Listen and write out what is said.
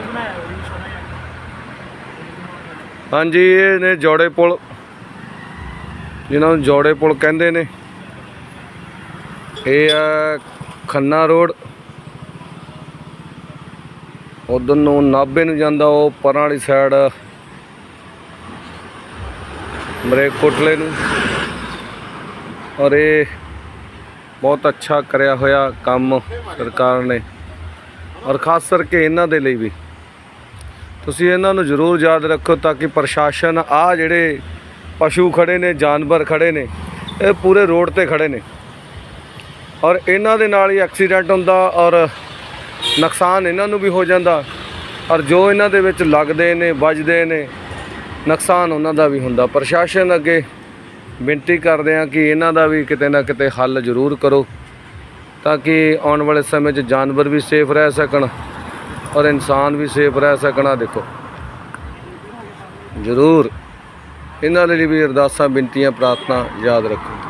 ਬਣਾਇਆ ਹੋਇਆ ਜੀ, ਸੋਹਣਾ ਜਿਹਾ। ਹਾਂਜੀ, ਇਹ ਨੇ ਜੋੜੇ ਪੁਲ। ਜਿਨ੍ਹਾਂ ਨੂੰ ਜੋੜੇ ਪੁਲ ਕਹਿੰਦੇ ਨੇ। ਇਹ ਆ ਖੰਨਾ ਰੋਡ। ਉਧਰ ਨੂੰ ਨਾਭੇ ਨੂੰ ਜਾਂਦਾ, ਉਹ ਪਰਾਂ ਵਾਲੀ ਸਾਈਡ ਮਰੇਕੋਟਲੇ ਨੂੰ। ਔਰ ਇਹ ਬਹੁਤ ਅੱਛਾ ਕਰਿਆ ਹੋਇਆ ਕੰਮ ਸਰਕਾਰ ਨੇ। ਔਰ ਖਾਸ ਕਰਕੇ ਇਹਨਾਂ ਦੇ ਲਈ ਵੀ। ਤੁਸੀਂ ਇਹਨਾਂ ਨੂੰ ਜ਼ਰੂਰ ਯਾਦ ਰੱਖੋ ਤਾਂ ਕਿ ਪ੍ਰਸ਼ਾਸਨ ਆ ਜਿਹੜੇ ਪਸ਼ੂ ਖੜੇ ਨੇ, ਜਾਨਵਰ ਖੜੇ ਨੇ, ਇਹ ਪੂਰੇ ਰੋਡ ਤੇ ਖੜੇ ਨੇ। ਔਰ ਇਹਨਾਂ ਦੇ ਨਾਲ ਹੀ ਐਕਸੀਡੈਂਟ ਹੁੰਦਾ ਔਰ ਨੁਕਸਾਨ ਇਹਨਾਂ ਨੂੰ ਵੀ ਹੋ ਜਾਂਦਾ। ਔਰ ਜੋ ਇਹਨਾਂ ਦੇ ਵਿੱਚ ਲੱਗਦੇ ਨੇ, ਵੱਜਦੇ ਨੇ, ਨੁਕਸਾਨ ਉਹਨਾਂ ਦਾ ਵੀ ਹੁੰਦਾ। ਪ੍ਰਸ਼ਾਸਨ ਅੱਗੇ ਬੇਨਤੀ ਕਰਦੇ ਆ ਕਿ ਇਹਨਾਂ ਦਾ ਵੀ ਕਿਤੇ ਨਾ ਕਿਤੇ ਹੱਲ ਜ਼ਰੂਰ ਕਰੋ ਤਾਂ ਕਿ ਆਉਣ ਵਾਲੇ ਸਮੇਂ 'ਚ ਜਾਨਵਰ ਵੀ ਸੇਫ ਰਹਿ ਸਕਣ। ਔਰ ਇਨਸਾਨ ਵੀ ਸੇਫ ਰਹਿ ਸਕਣਾ ਦੇਖੋ। ਜ਼ਰੂਰ। ਇਹਨਾਂ ਲਈ ਵੀ ਅਰਦਾਸਾਂ, ਬੇਨਤੀਆਂ, ਪ੍ਰਾਰਥਨਾ ਯਾਦ ਰੱਖੋ।